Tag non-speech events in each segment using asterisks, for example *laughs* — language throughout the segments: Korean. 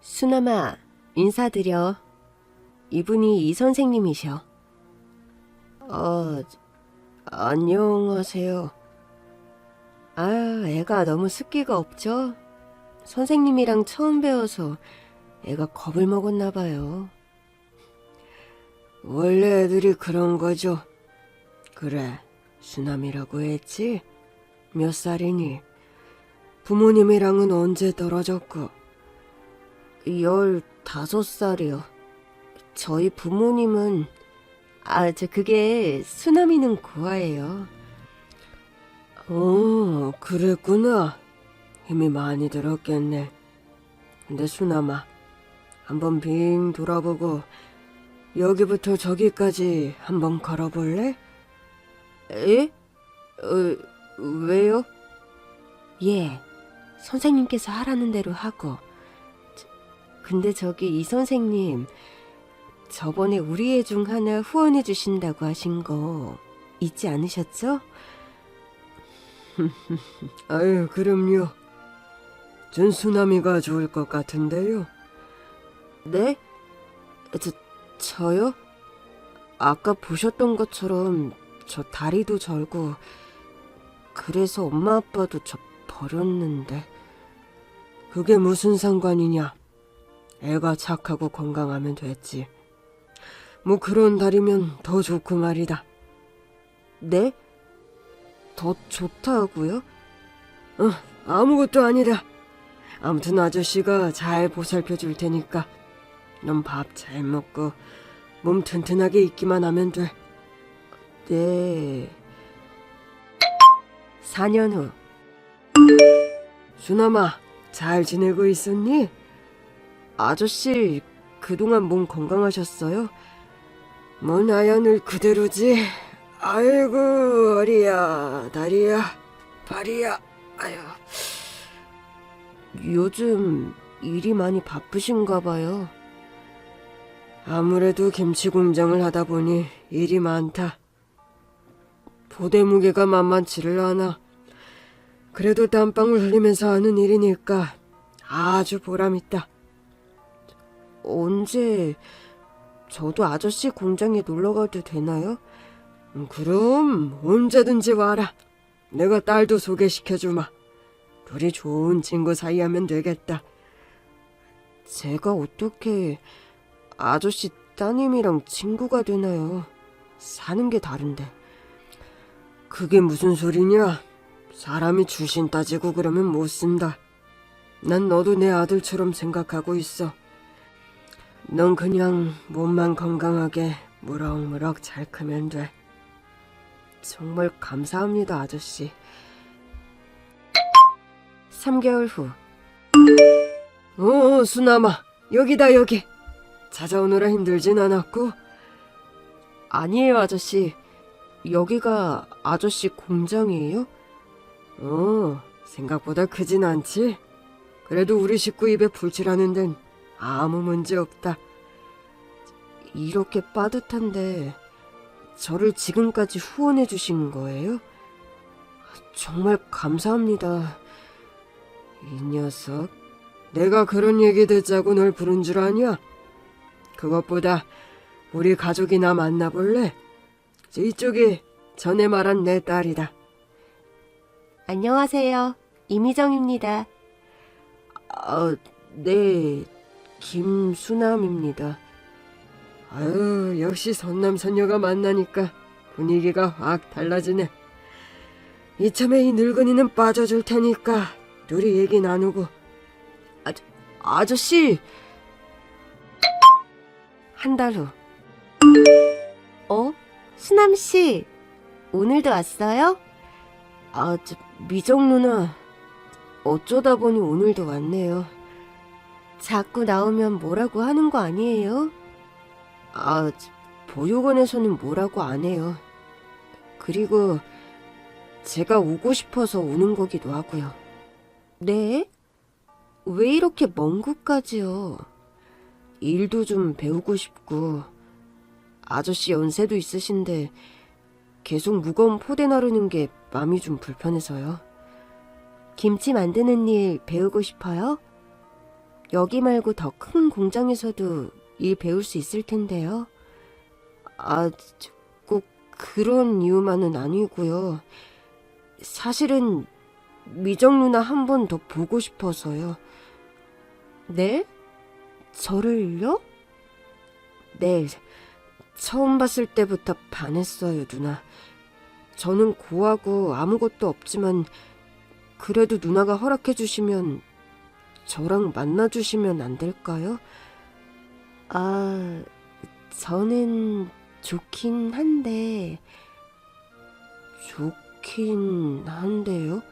수남아, 인사드려. 이분이 이 선생님이셔. 어, 안녕하세요. 아, 애가 너무 습기가 없죠? 선생님이랑 처음 배워서 애가 겁을 먹었나 봐요. 원래 애들이 그런 거죠. 그래, 수남이라고 했지? 몇 살이니? 부모님이랑은 언제 떨어졌고? 열다섯 살이요. 저희 부모님은, 아, 저, 그게, 수남이는 고아예요. 어, 그랬구나. 힘이 많이 들었겠네. 근데 수남아, 한번 빙 돌아보고, 여기부터 저기까지 한번 걸어볼래? 에? 어, 왜요? 예, 선생님께서 하라는 대로 하고. 저, 근데 저기 이 선생님, 저번에 우리 애 중 하나 후원해 주신다고 하신 거 잊지 않으셨죠? *laughs* 아유, 그럼요. 준수남이가 좋을 것 같은데요. 네? 저, 저요? 아까 보셨던 것처럼 저 다리도 절고 그래서 엄마 아빠도 저 버렸는데 그게 무슨 상관이냐? 애가 착하고 건강하면 됐지. 뭐 그런 다리면 더 좋고 말이다. 네? 더 좋다고요? 어, 아무것도 아니다. 아무튼 아저씨가 잘 보살펴 줄 테니까 넌 밥 잘 먹고 몸 튼튼하게 있기만 하면 돼. 네. 4년 후. 수남아, 잘 지내고 있었니? 아저씨, 그동안 몸 건강하셨어요? 뭐 나야 늘 그대로지. 아이고, 어리야, 다리야, 발이야, 아유. 요즘 일이 많이 바쁘신가 봐요. 아무래도 김치 공장을 하다 보니 일이 많다. 보대 무게가 만만치를 않아. 그래도 땀방울 흘리면서 하는 일이니까 아주 보람있다. 언제 저도 아저씨 공장에 놀러 가도 되나요? 음, 그럼 언제든지 와라. 내가 딸도 소개시켜 주마. 둘이 좋은 친구 사이 하면 되겠다. 제가 어떻게 아저씨 따님이랑 친구가 되나요? 사는 게 다른데. 그게 무슨 소리냐? 사람이 주신 따지고 그러면 못 쓴다. 난 너도 내 아들처럼 생각하고 있어. 넌 그냥 몸만 건강하게 무럭무럭 잘 크면 돼. 정말 감사합니다, 아저씨. 3개월 후. 어, 수남아. 여기다, 여기. 찾아오느라 힘들진 않았고? 아니에요, 아저씨. 여기가 아저씨 공장이에요? 어, 생각보다 크진 않지? 그래도 우리 식구 입에 불칠하는 데는 아무 문제 없다. 이렇게 빠듯한데 저를 지금까지 후원해 주신 거예요? 정말 감사합니다. 이 녀석, 내가 그런 얘기 듣자고 널 부른 줄 아냐? 그것보다 우리 가족이나 만나볼래? 이쪽이 전에 말한 내 딸이다. 안녕하세요. 이미정입니다. 아, 네, 김수남입니다. 아유, 역시 선남선녀가 만나니까 분위기가 확 달라지네. 이참에 이 늙은이는 빠져줄 테니까 둘이 얘기 나누고. 아, 아저씨! 한 달 후. 어? 수남씨, 오늘도 왔어요? 아, 저, 미정 누나. 어쩌다 보니 오늘도 왔네요. 자꾸 나오면 뭐라고 하는 거 아니에요? 아, 저, 보육원에서는 뭐라고 안 해요. 그리고 제가 오고 싶어서 오는 거기도 하고요. 네? 왜 이렇게 먼 곳까지요? 일도 좀 배우고 싶고 아저씨 연세도 있으신데 계속 무거운 포대 나르는 게 마음이 좀 불편해서요. 김치 만드는 일 배우고 싶어요? 여기 말고 더 큰 공장에서도 일 배울 수 있을 텐데요. 아, 저, 꼭 그런 이유만은 아니고요. 사실은 미정 누나 한 번 더 보고 싶어서요. 네? 저를요? 네, 처음 봤을 때부터 반했어요, 누나. 저는 고하고 아무것도 없지만 그래도 누나가 허락해 주시면 저랑 만나 주시면 안 될까요? 아, 저는 좋긴 한데, 좋긴 한데요.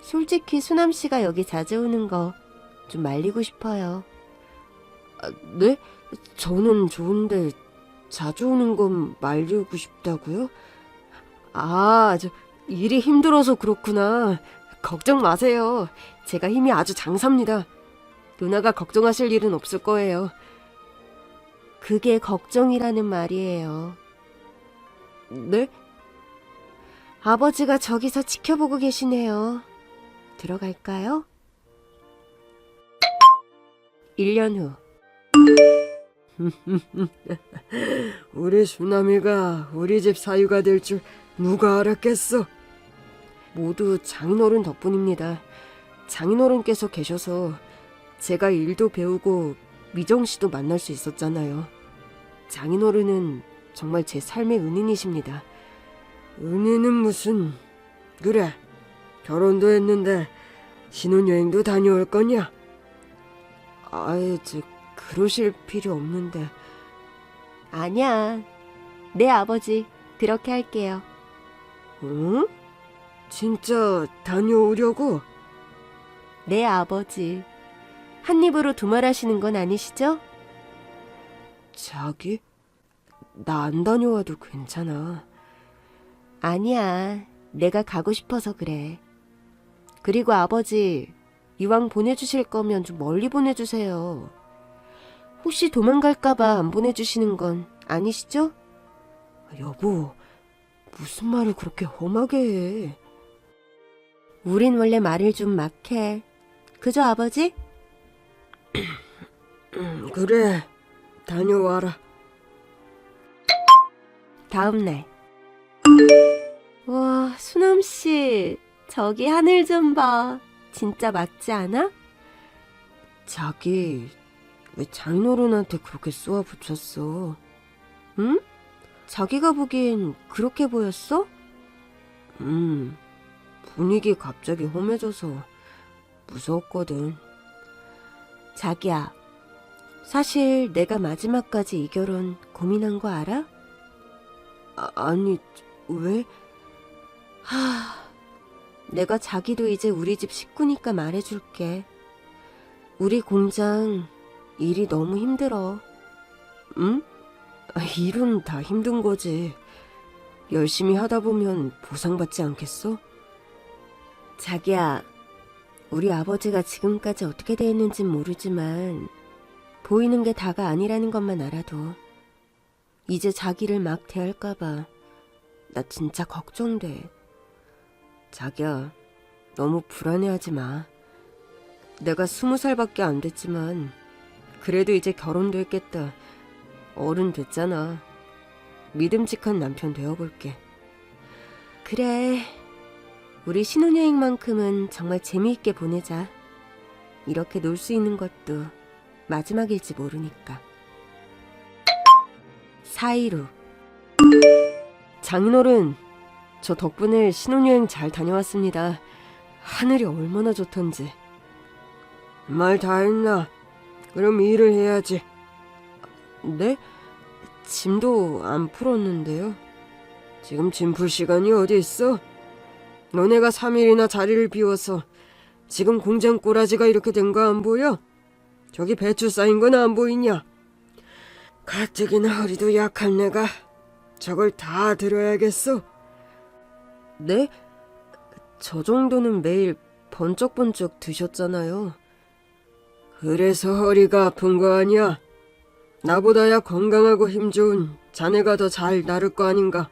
솔직히 수남 씨가 여기 자주 오는 거 좀 말리고 싶어요. 아, 네? 저는 좋은데 자주 오는 건 말리고 싶다고요? 아, 저 일이 힘들어서 그렇구나. 걱정 마세요. 제가 힘이 아주 장사입니다. 누나가 걱정하실 일은 없을 거예요. 그게 걱정이라는 말이에요. 네? 아버지가 저기서 지켜보고 계시네요. 들어갈까요? 1년 후. *laughs* 우리 수남이가 우리 집 사유가 될 줄 누가 알았겠어? 모두 장인어른 덕분입니다. 장인어른께서 계셔서 제가 일도 배우고 미정 씨도 만날 수 있었잖아요. 장인어른은 정말 제 삶의 은인이십니다. 은인은 무슨... 그래, 결혼도 했는데 신혼여행도 다녀올 거냐? 아이, 저, 그러실 필요 없는데... 아니야. 네 아버지, 그렇게 할게요. 응? 진짜 다녀오려고? 네 아버지. 한 입으로 두말하시는 건 아니시죠? 자기? 나 안 다녀와도 괜찮아. 아니야. 내가 가고 싶어서 그래. 그리고 아버지, 이왕 보내주실 거면 좀 멀리 보내주세요. 혹시 도망갈까봐 안 보내주시는 건 아니시죠? 여보, 무슨 말을 그렇게 험하게 해? 우린 원래 말을 좀 막해. 그죠, 아버지? 음, 그래, 다녀와라. 다음 날. 와, 수남 씨. 저기 하늘 좀 봐. 진짜 맞지 않아? 자기, 왜 장인어른한테 그렇게 쏘아 붙였어? 응? 자기가 보기엔 그렇게 보였어? 음, 분위기 갑자기 험해져서 무서웠거든. 자기야. 사실 내가 마지막까지 이 결혼 고민한 거 알아? 아, 아 니, 왜? 하, 내가 자기도 이제 우리 집 식구니까 말해줄게. 우리 공장 일이 너무 힘들어. 응? 아, 일은 다 힘든 거지. 열심히 하다 보면 보상받지 않겠어? 자기야, 우리 아버지가 지금까지 어떻게 대했는진 모르지만 보이는 게 다가 아니라는 것만 알아도 이제 자기를 막 대할까봐 나 진짜 걱정돼. 자기야, 너무 불안해하지 마. 내가 스무 살밖에 안 됐지만, 그래도 이제 결혼도 했겠다. 어른 됐잖아. 믿음직한 남편 되어볼게. 그래, 우리 신혼여행만큼은 정말 재미있게 보내자. 이렇게 놀 수 있는 것도 마지막일지 모르니까. 4일 후. 장인어른, 저 덕분에 신혼여행 잘 다녀왔습니다. 하늘이 얼마나 좋던지. 말 다 했나? 그럼 일을 해야지. 네? 짐도 안 풀었는데요. 지금 짐 풀 시간이 어디 있어? 너네가 3일이나 자리를 비워서 지금 공장 꼬라지가 이렇게 된 거 안 보여? 저기 배추 쌓인 건 안 보이냐? 가뜩이나 허리도 약한 내가 저걸 다 들어야겠어? 네? 저 정도는 매일 번쩍번쩍 드셨잖아요. 그래서 허리가 아픈 거 아니야? 나보다야 건강하고 힘 좋은 자네가 더 잘 나를 거 아닌가?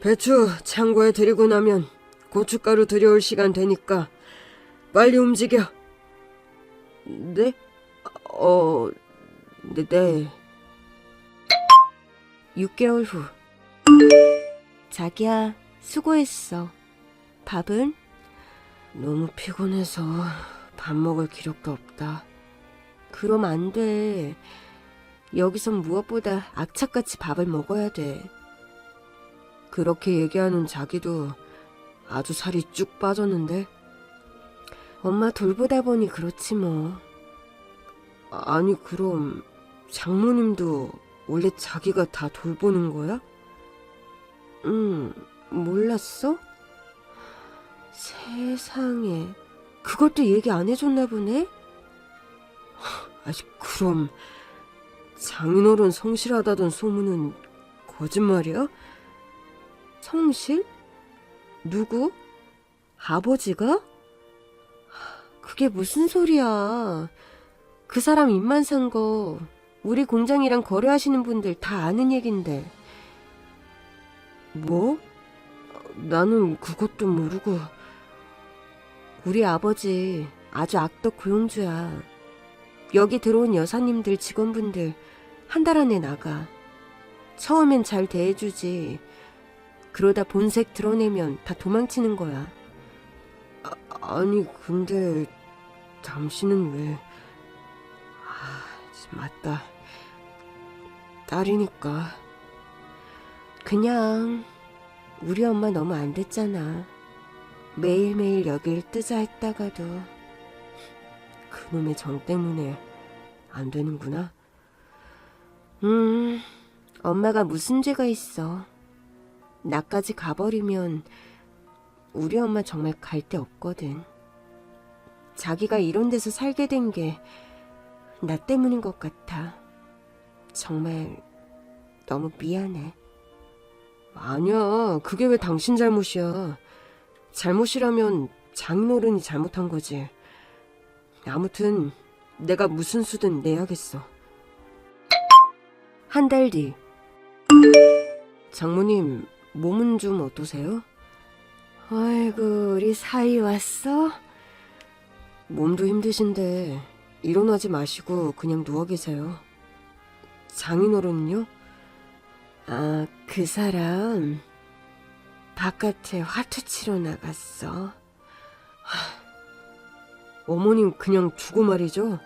배추 창고에 들이고 나면 고춧가루 들여올 시간 되니까 빨리 움직여. 네? 어, 네, 네. 6개월 후. 자기야, 수고했어. 밥은? 너무 피곤해서 밥 먹을 기력도 없다. 그럼 안 돼. 여기선 무엇보다 악착같이 밥을 먹어야 돼. 그렇게 얘기하는 자기도 아주 살이 쭉 빠졌는데? 엄마 돌보다 보니 그렇지 뭐. 아니, 그럼 장모님도 원래 자기가 다 돌보는 거야? 응, 몰랐어? 세상에. 그것도 얘기 안 해줬나 보네? 아니, 그럼 장인어른 성실하다던 소문은 거짓말이야? 성실? 누구? 아버지가? 그게 무슨 소리야. 그 사람 입만 산 거 우리 공장이랑 거래하시는 분들 다 아는 얘긴데. 뭐? 나는 그것도 모르고 우리 아버지 아주 악덕 고용주야. 여기 들어온 여사님들 직원분들 한 달 안에 나가. 처음엔 잘 대해주지. 그러다 본색 드러내면 다 도망치는 거야. 아니 근데 당신은 왜? 아 맞다 딸이니까 그냥 우리 엄마 너무 안 됐잖아. 매일매일 여길 뜨자 했다가도 그놈의 정 때문에 안 되는구나. 음, 엄마가 무슨 죄가 있어. 나까지 가버리면 우리 엄마 정말 갈 데 없거든. 자기가 이런 데서 살게 된 게 나 때문인 것 같아. 정말 너무 미안해. 아니야 그게 왜 당신 잘못이야. 잘못이라면 장인어른이 잘못한 거지. 아무튼 내가 무슨 수든 내야겠어. 한 달 뒤, 장모님 몸은 좀 어떠세요? 아이고, 우리 사이 왔어? 몸도 힘드신데 일어나지 마시고 그냥 누워 계세요. 장인어른은요? 아, 그 사람 바깥에 화투 치러 나갔어. 어머님 그냥 두고 말이죠.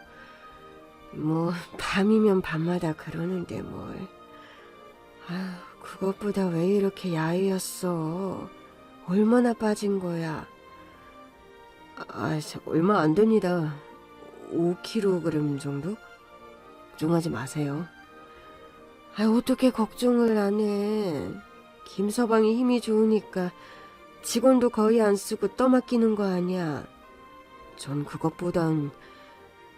뭐 밤이면 밤마다 그러는데 뭘. 아휴, 그것보다 왜 이렇게 야위었어? 얼마나 빠진 거야? 아, 저 얼마 안 됩니다. 5kg 정도? 걱정하지 마세요. 아, 어떻게 걱정을 안 해? 김서방이 힘이 좋으니까 직원도 거의 안 쓰고 떠맡기는 거 아니야? 전 그것보단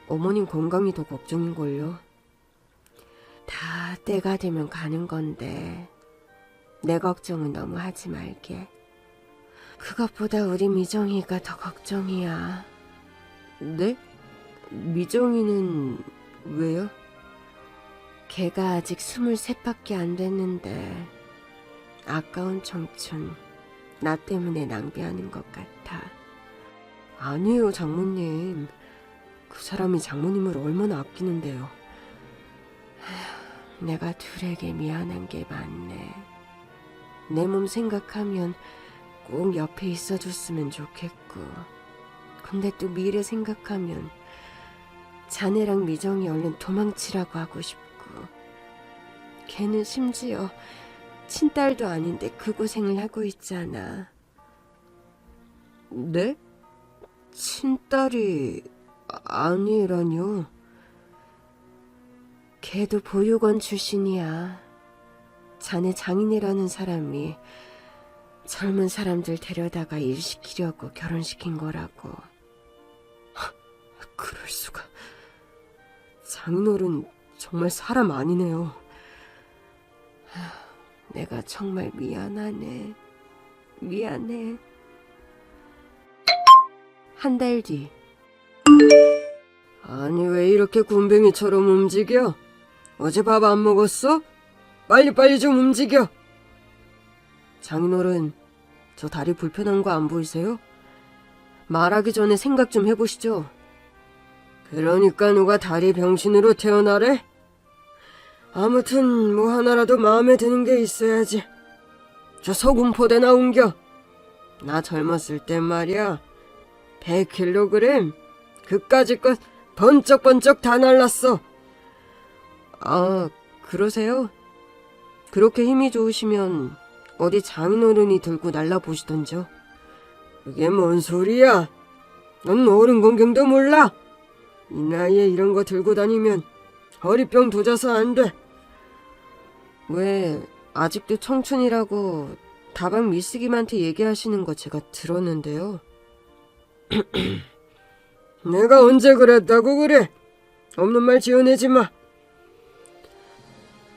어머님 건강이 더 걱정인걸요. 다 때가 되면 가는 건데 내 걱정은 너무 하지 말게. 그것보다 우리 미정이가 더 걱정이야. 네? 미정이는 왜요? 걔가 아직 스물셋밖에 안 됐는데 아까운 청춘 나 때문에 낭비하는 것 같아. 아니에요, 장모님. 그 사람이 장모님을 얼마나 아끼는데요. 내가 둘에게 미안한 게 많네. 내 몸 생각하면 꼭 옆에 있어줬으면 좋겠고. 근데 또 미래 생각하면 자네랑 미정이 얼른 도망치라고 하고 싶고. 걔는 심지어 친딸도 아닌데 그 고생을 하고 있잖아. 네? 친딸이 아니라뇨. 걔도 보육원 출신이야. 자네 장인이라는 사람이 젊은 사람들 데려다가 일 시키려고 결혼시킨 거라고. *laughs* 그럴 수가. 장인어른 정말 사람 아니네요. *sighs* 내가 정말 미안하네. 미안해. 한 달 뒤. 아니 왜 이렇게 군뱅이처럼 움직여? 어제 밥 안 먹었어? 빨리빨리 좀 움직여. 장인어른, 저 다리 불편한 거 안 보이세요? 말하기 전에 생각 좀 해보시죠. 그러니까 누가 다리 병신으로 태어나래? 아무튼 뭐 하나라도 마음에 드는 게 있어야지. 저 소금포대 나온겨. 나 젊었을 땐 말이야. 100kg 그까짓 것 번쩍번쩍 다 날랐어. 아, 그러세요? 그렇게 힘이 좋으시면 어디 장인어른이 들고 날라보시던죠. 그게 뭔 소리야? 넌 어른 공경도 몰라. 이 나이에 이런 거 들고 다니면 허리병 도져서 안 돼. 왜 아직도 청춘이라고 다방 미쓰기한테 얘기하시는 거 제가 들었는데요. *clears throat* 내가 언제 그랬다고 그래? 없는 말 지어내지 마.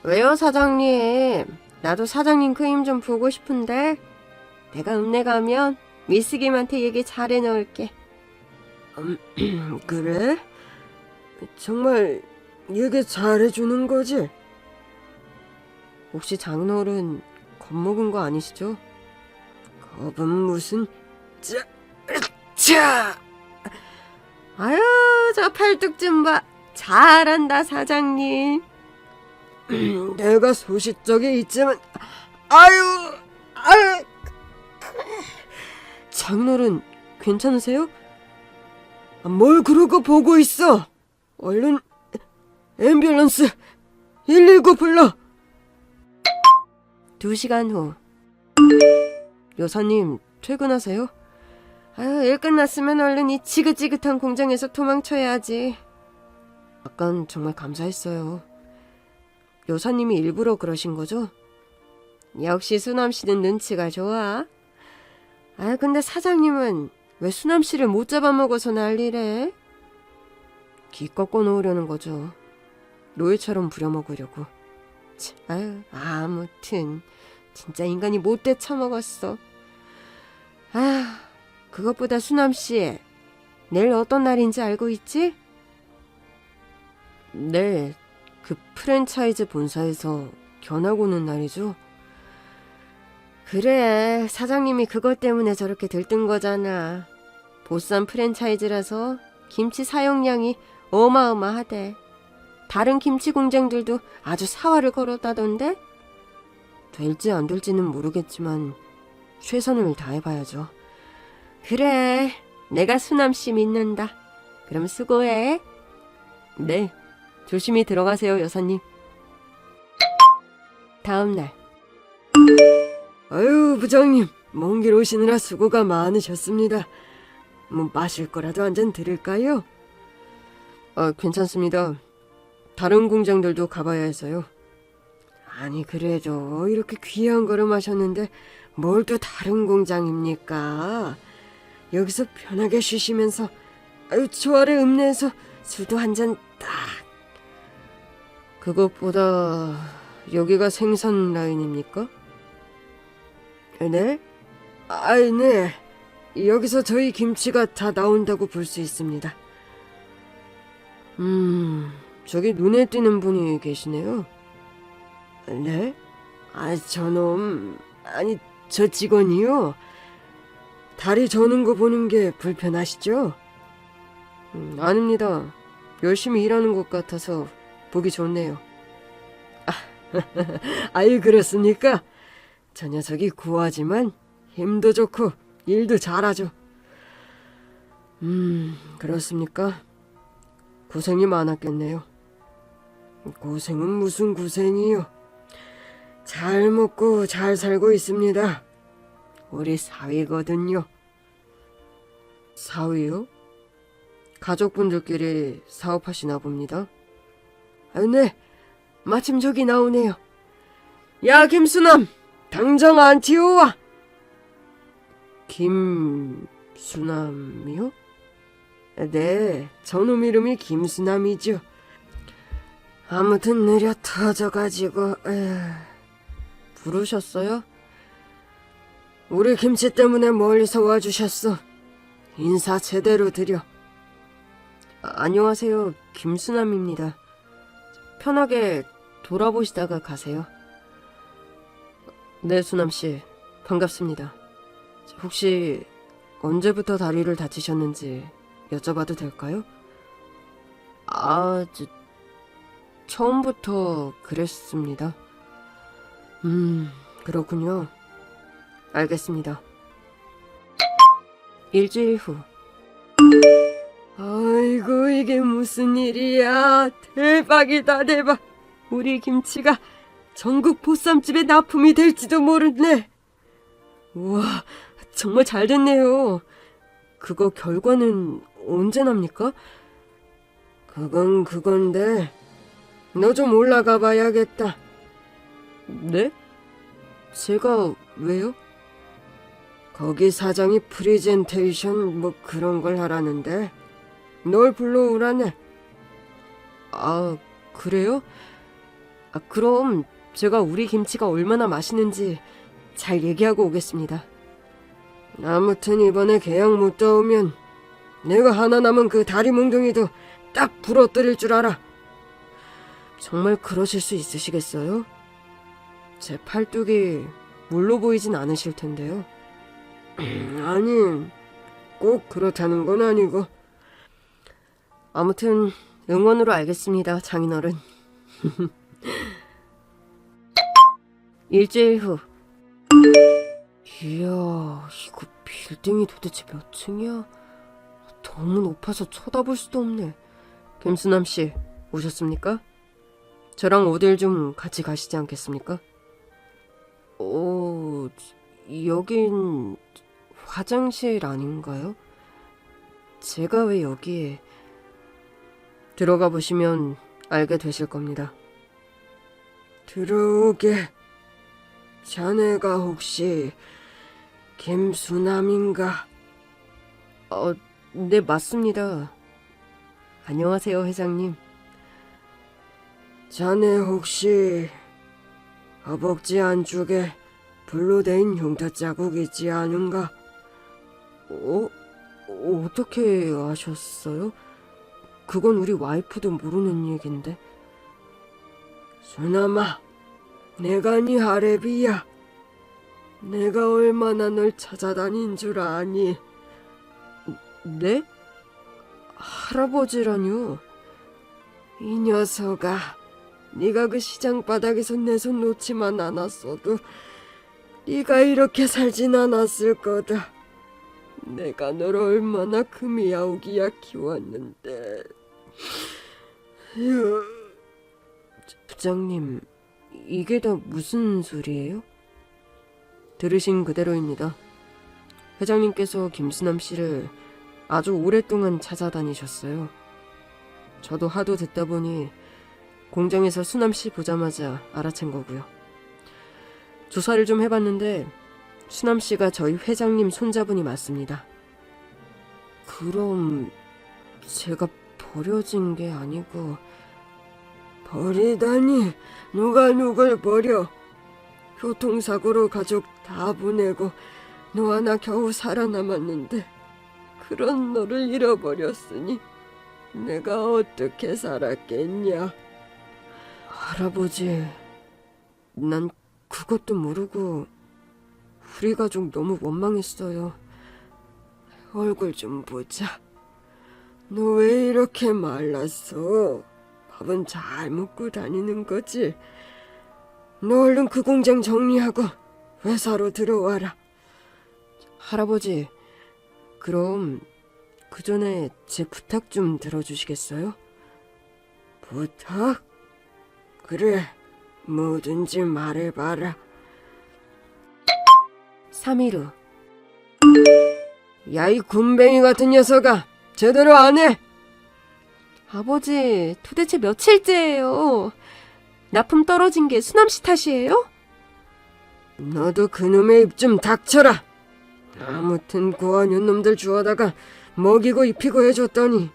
왜요, 사장님? 나도 사장님 그 힘 좀 보고 싶은데. 내가 읍내 가면 미스김한테 얘기 잘해 놓을게. *clears throat* 그래? 정말 얘기 잘해주는 거지? 혹시 장인어른 겁먹은 거 아니시죠? 겁은 무슨 자, 자! 아유, 저 팔뚝 좀 봐. 잘한다, 사장님. *clears throat* 내가 소시적에 있지만 아유 아유 장인어른 괜찮으세요? 뭘 그러고 보고 있어 얼른 앰뷸런스 119 불러 두 시간 후. 여사님, 퇴근하세요? 아유, 일 끝났으면 얼른 이 지긋지긋한 공장에서 도망쳐야지. 아깐 정말 감사했어요. 여사님이 일부러 그러신 거죠? 역시 수남 씨는 눈치가 좋아. 아, 근데 사장님은 왜 수남 씨를 못 잡아먹어서 난리래? 기껏 꺼놓으려는 거죠. 노예처럼 부려먹으려고. 치, 아유, 아무튼 진짜 인간이 못돼 처먹었어. 아, 그것보다 수남 씨, 내일 어떤 날인지 알고 있지? 네, 그 프랜차이즈 본사에서 견학 오는 날이죠. 그래, 사장님이 그것 때문에 저렇게 들뜬 거잖아. 보쌈 프랜차이즈라서 김치 사용량이 어마어마하대. 다른 김치 공장들도 아주 사활을 걸었다던데? 될지 안 될지는 모르겠지만 최선을 다해봐야죠. 그래, 내가 수남씨 믿는다. 그럼 수고해. 네, 조심히 들어가세요, 여사님. 다음 날. 아유 부장님 먼 길 오시느라 수고가 많으셨습니다 뭐 마실 거라도 한 잔 드릴까요? 아, 괜찮습니다. 다른 공장들도 가봐야 해서요. 아니 그래도 이렇게 귀한 거를 마셨는데 뭘 또 다른 공장입니까? 여기서 편하게 쉬시면서 아유 조화를 읍내에서 술도 한 잔 딱. 그것보다 여기가 생산 라인입니까? 네? 아이 네. 여기서 저희 김치가 다 나온다고 볼 수 있습니다. 음, 저기 눈에 띄는 분이 계시네요. 네? 아 저놈 아니 저 직원이요. 다리 저는 거 보는 게 불편하시죠? 음, 아닙니다. 열심히 일하는 것 같아서 보기 좋네요. *laughs* 아유 그렇습니까? 저 녀석이 구하지만 힘도 좋고 일도 잘하죠. 음, 그렇습니까? 고생이 많았겠네요. 고생은 무슨 고생이요. 잘 먹고 잘 살고 있습니다. 우리 사위거든요. 사위요? 가족분들끼리 사업하시나 봅니다. 아, 네, 마침 저기 나오네요. 야 김수남, 당장 안 튀어와. 김수남이요? 네, 저놈 이름이 김수남이죠. 아무튼 느려 터져가지고 에휴, 부르셨어요? 우리 김치 때문에 멀리서 와주셨어. 인사 제대로 드려. 아, 안녕하세요. 김수남입니다. 편하게 돌아보시다가 가세요. 네, 수남 씨. 반갑습니다. 혹시 언제부터 다리를 다치셨는지 여쭤봐도 될까요? 아, 저, 처음부터 그랬습니다. 음, 그렇군요. 알겠습니다. 일주일 후. 아이고, 이게 무슨 일이야. 대박이다, 대박. 우리 김치가 전국 보쌈집의 납품이 될지도 모르네. 우와, 정말 잘 됐네요. 그거 결과는 언제 납니까? 그건 그건데 너 좀 올라가 봐야겠다. 네? 제가 왜요? 거기 사장이 프리젠테이션 뭐 그런 걸 하라는데 널 불러오라네. 아, 그래요? 아, 그럼 제가 우리 김치가 얼마나 맛있는지 잘 얘기하고 오겠습니다. 아무튼 이번에 계약 못 따오면 내가 하나 남은 그 다리 몽둥이도 딱 부러뜨릴 줄 알아. 정말 그러실 수 있으시겠어요? 제 팔뚝이 물로 보이진 않으실 텐데요. *clears throat* 아니, 꼭 그렇다는 건 아니고. 아무튼 응원으로 알겠습니다, 장인어른. *laughs* 일주일 후. 이야, 이거 빌딩이 도대체 몇 층이야? 너무 높아서 쳐다볼 수도 없네. 김수남 씨, 오셨습니까? 저랑 어딜 좀 같이 가시지 않겠습니까? 어, 여긴 화장실 아닌가요? 제가 왜 여기에 들어가 보시면 알게 되실 겁니다. 들어오게. 자네가 혹시 김수남인가? 어, 네, 맞습니다. 안녕하세요, 회장님. 자네 혹시 허벅지 안쪽에 불로 된 흉터 자국 있지 않은가? 어? 어떻게 아셨어요? 그건 우리 와이프도 모르는 얘긴데. 수남아, 내가 네 하레비야. 내가 얼마나 널 찾아다닌 줄 아니? 네? 할아버지라뇨? 이 녀석아, 네가 그 시장 바닥에서 내 손 놓지만 않았어도 네가 이렇게 살진 않았을 거다. 내가 널 얼마나 금이야오기야 키웠는데. 휴. 부장님, 이게 다 무슨 소리예요? 들으신 그대로입니다. 회장님께서 김수남 씨를 아주 오랫동안 찾아다니셨어요. 저도 하도 듣다 보니 공장에서 수남 씨 보자마자 알아챈 거고요. 조사를 좀 해봤는데 수남 씨가 저희 회장님 손자분이 맞습니다. 그럼 제가 버려진 게 아니고 버리다니 누가 누굴 버려. 교통사고로 가족 다 보내고 너 하나 겨우 살아남았는데 그런 너를 잃어버렸으니 내가 어떻게 살았겠냐. 할아버지 난 그것도 모르고 우리 가족 너무 원망했어요. 얼굴 좀 보자 너 왜 이렇게 말랐어 밥은 잘 먹고 다니는 거지 너 얼른 그 공장 정리하고 회사로 들어와라. 할아버지, 그럼 그 전에 제 부탁 좀 들어주시겠어요? 부탁? 그래, 뭐든지 말해봐라. 3일 후. 야, 이 군뱅이 같은 녀석아, 제대로 안 해! 아버지, 도대체 며칠째예요? 납품 떨어진 게 수남 씨 탓이에요? 너도 그놈의 입 좀 닥쳐라. 아무튼 고아년 놈들 주워다가 먹이고 입히고 해줬더니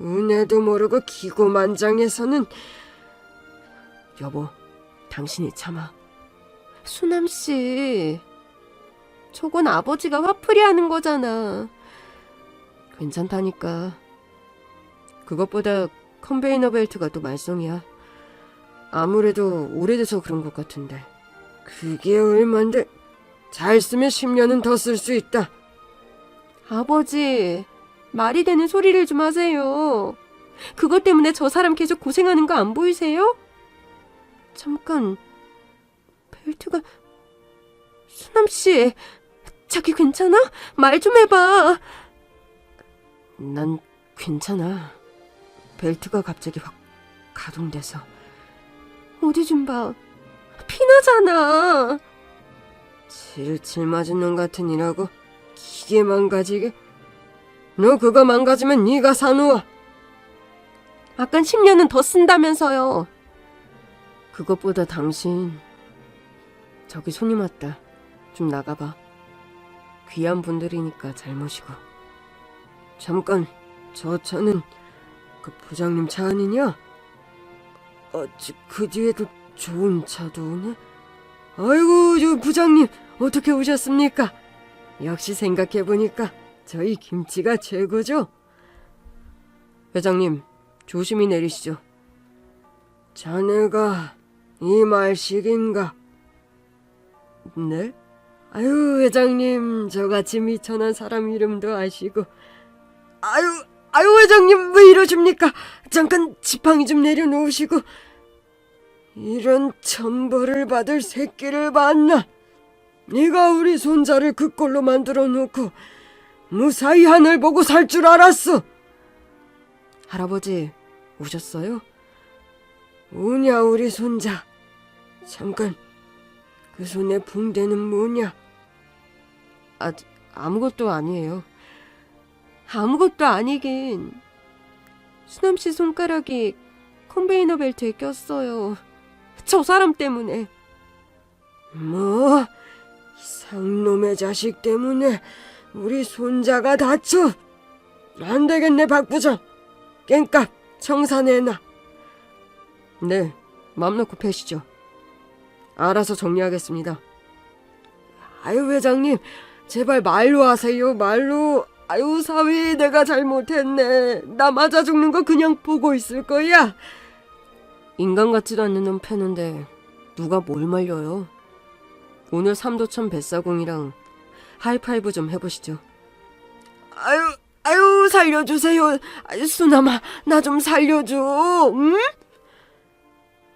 은혜도 모르고 기고만장해서는 여보, 당신이 참아. 수남 씨, 저건 아버지가 화풀이 하는 거잖아. 괜찮다니까. 그것보다 컨베이너 벨트가 또 말썽이야. 아무래도 오래돼서 그런 것 같은데. 그게 얼만데 잘 쓰면 10년은 더 쓸 수 있다. 아버지, 말이 되는 소리를 좀 하세요. 그것 때문에 저 사람 계속 고생하는 거 안 보이세요? 잠깐, 벨트가 수남 씨, 자기 괜찮아? 말 좀 해봐. 난 괜찮아. 벨트가 갑자기 확 가동돼서 어디 좀 봐. 피나잖아. 칠칠 맞은 놈 같은 이라고 기계 망가지게 너 그거 망가지면 네가 사누워 아깐 10년은 더 쓴다면서요. 그것보다 당신 저기 손님 왔다 좀 나가봐 귀한 분들이니까 잘 모시고 잠깐 저 차는 그 부장님 차 아니냐? 어찌 그 뒤에도 좋은 차도 오네? 아이고 저 부장님 어떻게 오셨습니까? 역시 생각해보니까 저희 김치가 최고죠? 회장님 조심히 내리시죠 자네가 이 말식인가? 네? 아유 회장님 저같이 미천한 사람 이름도 아시고 아유 아유 회장님 왜 이러십니까? 잠깐 지팡이 좀 내려놓으시고 이런 천벌을 받을 새끼를 봤나? 네가 우리 손자를 그 꼴로 만들어 놓고 무사히 하늘 보고 살 줄 알았어. 할아버지 오셨어요? 뭐냐 우리 손자 잠깐 그 손에 붕대는 뭐냐 아 아무것도 아니에요 아무것도 아니긴. 수남 씨 손가락이 컨베이너 벨트에 꼈어요. 저 사람 때문에. 뭐 이상놈의 자식 때문에 우리 손자가 다쳐 안 되겠네 박 부장 깽값 청산해놔 네 맘 놓고 패시죠 알아서 정리하겠습니다 아유 회장님 제발 말로 하세요 말로 아유 사위 내가 잘못했네. 나 맞아 죽는 거 그냥 보고 있을 거야. 인간 같지도 않는 놈 패는데 누가 뭘 말려요? 오늘 삼도천 뱃사공이랑 하이파이브 좀 해보시죠. 아유 아유 살려주세요. 아유 수남아 나 좀 살려줘. 응?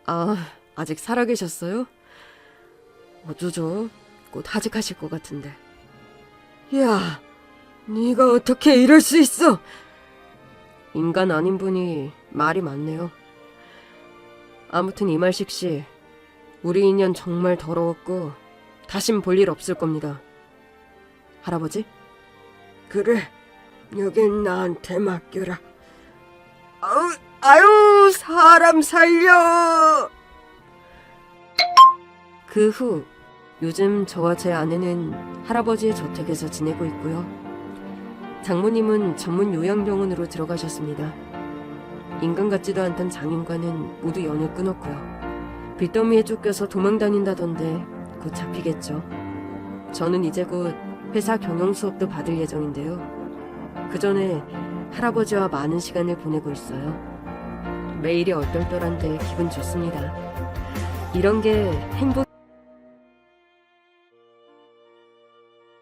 아 아직 살아계셨어요? 어쩌죠? 곧 하직하실 것 같은데. 야 네가 어떻게 이럴 수 있어? 인간 아닌 분이 말이 많네요. 아무튼 이말식 씨 우리 인연 정말 더러웠고 다신 볼 일 없을 겁니다. 할아버지? 그래 여긴 나한테 맡겨라. 아유, 아유 사람 살려! 그 후 요즘 저와 제 아내는 할아버지의 저택에서 지내고 있고요 장모님은 전문 요양병원으로 들어가셨습니다 인간 같지도 않던 장인과는 모두 연을 끊었고요 빚더미에 쫓겨서 도망 다닌다던데 곧 잡히겠죠 저는 이제 곧 회사 경영 수업도 받을 예정인데요. 그 전에 할아버지와 많은 시간을 보내고 있어요. 매일이 얼떨떨한데 기분 좋습니다. 이런 게 행복